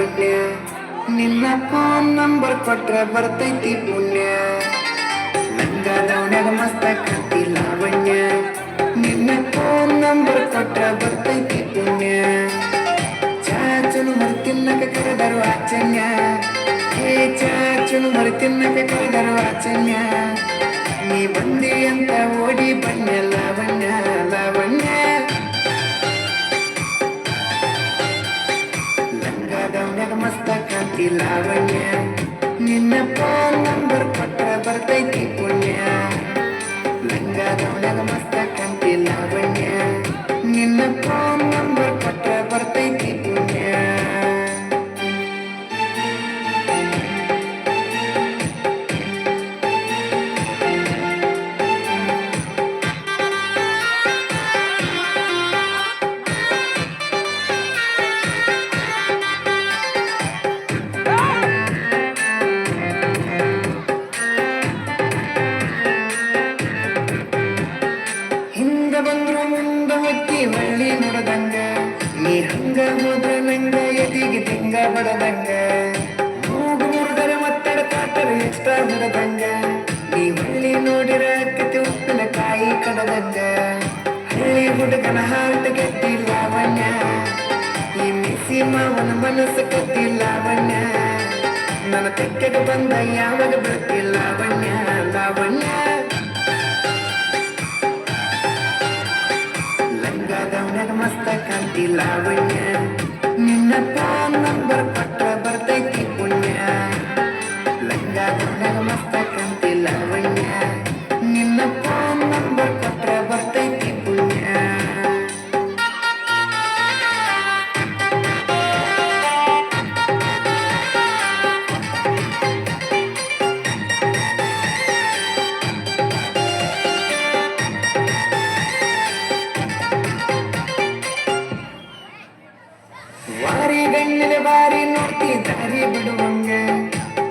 ಲಾವಣ್ಯ ನಿನ್ನ phone number ಕೊಟ್ರ ಬರ್ತೈತಿ ಪುಣ್ಯ. ಲಂಗದವನಾಗ ಮಸ್ತ ಕಾಂತಿ ಲಾವಣ್ಯ. ನಿನ್ನ ಫೋನ್ ನಂಬರ್ ಕೊಟ್ರ ಬರ್ತೈತಿ ಪುಣ್ಯ. ಚಾಚನು ಮರು ತಿನ್ನಕ ಕರೆದರು ಆಚನ್ಯ. ಹೇ ಚಾಚನು ಮರು ತಿನ್ನಕ ಕರೆದರು ಆಚನ್ಯ. ನೀ ಬಂದಿ ಅಂತ ಓಡಿ ಬಣ್ಣ ಲಾವಣ್ಯ ಲಾವಣ್ಯ. ಕಾಂತಿ ಲಾವಣ್ಯ ನಿನ್ನ ಫೋನ್ ನಂಬರ್ ಕೊಟ್ಟ ಬರ್ತೈತಿ ಪುಣ್ಯ. ಲಂಗದವನಾಗ ಮಸ್ತ ಕಾಂತಿ ಹೊಳ್ಳಿ ನೋಡದಂಗ, ನೀ ಹಂಗ ಹೋದ್ರ ನಂಗ ಎದಿಗೆ ತಿಂಗ ಬಡದಂಗ ಮೂಗು ಮುರಿದರೆ ಒತ್ತಡ ಕಾಟರ ಎಕ್ಸ್ಟ್ರಾ ಬಿಡದಂಗ ನೀ ಹೊಳ್ಳಿ ನೋಡಿರ ಕತೆ ಉಪ್ಪಿನ ಕಾಯಿ ಕಡದಂಗ? ಹಳ್ಳಿ ಹುಡುಗನ ಹಾರ್ಟ್ ಕೆಟ್ಟಿಲ್ಲ ಲಾವಣ್ಯ ಈ ಮಿಸಿ ಮಾವನ ಮನಸ್ಸು ಕತ್ತಿ ಲಾವಣ್ಯ ನನ್ನ ತೆಕ್ಕೆಗೆ ಬಂದ ಯಾವಾಗ ಬರ್ತಿಲ್ಲ ಲಾವಣ್ಯ ಲಾವಣ್ಯ ಕಾಂತಿ ಲಾವಣ್ಯ ನಿನ್ನ ಫೋನ್ ನಂಬರ್ ಕೊಟ್ರ ವಾರಿ ಗಣ್ಣಿನ ಬಾರಿ ನೋಡ್ತಿ, ದಾರಿ ಬಿಡುವಂಗ.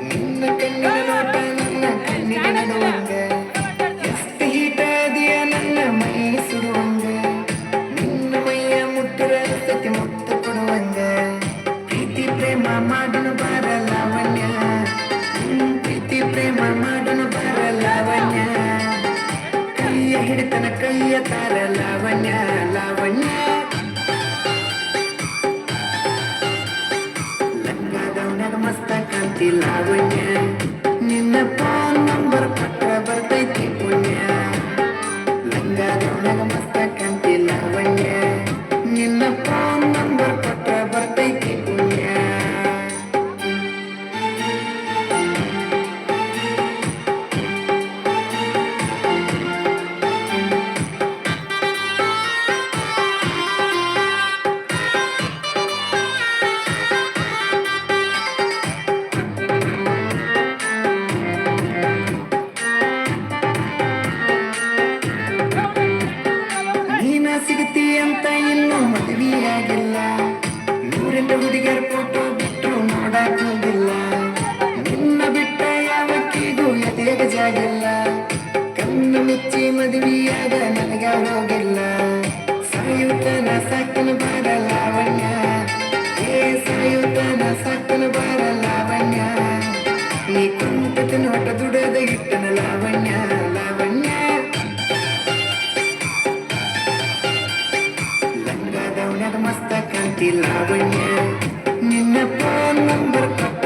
ನಿನ್ನ ಕಣ್ಣಿನ ನೋಟ, ನನ್ನ ಕಣ್ಣಿನ ನಡುವಂಗ. ಎಷ್ಟು ಹೀಟಾದಿಯ ನನ್ನ ಮೈ ಸುಡುವಂಗ. ನಿನ್ನ ಮೈಯ ಮುಟ್ಟಿರ ಸತಿ ಮುತ್ತು ಕೊಡುವಂಗ. ಪ್ರೀತಿ ಪ್ರೇಮ ಮಾಡನು ಬಾರ ಲಾವಣ್ಯ. ಪ್ರೀತಿ ಪ್ರೇಮ ಮಾಡನು ಬಾರ ಲಾವಣ್ಯ. ಕೈಯ ಹಿಡಿತನ ಕೈಯ ತಾರ ಲಾವಣ್ಯ ಲಾವಣ್ಯ. ಮಸ್ತ ಕಾಂತಿ ಲಾವಣ್ಯ ಸಂಯುಕ್ತನ ಸಕ್ಕಲು ಬರಲಾವಣ್ಯ ಏ ಸಂಯುಕ್ತನ ಸಕ್ಕಲು ಬರಲಾವಣ್ಯ ನೀ ಕುಂತ ನೋಟ ದುಡದ ಇಟ್ಟನ ಲಾವಣ್ಯ ಲಾವಣ್ಯ ಲಂಗದವನದ ಮಸ್ತ ಕಾಂತಿ ಲಾವಣ್ಯ ನಿನ್ನ ಫೋನ್ ನಂಬರ್ ಕೊಟ್ಟ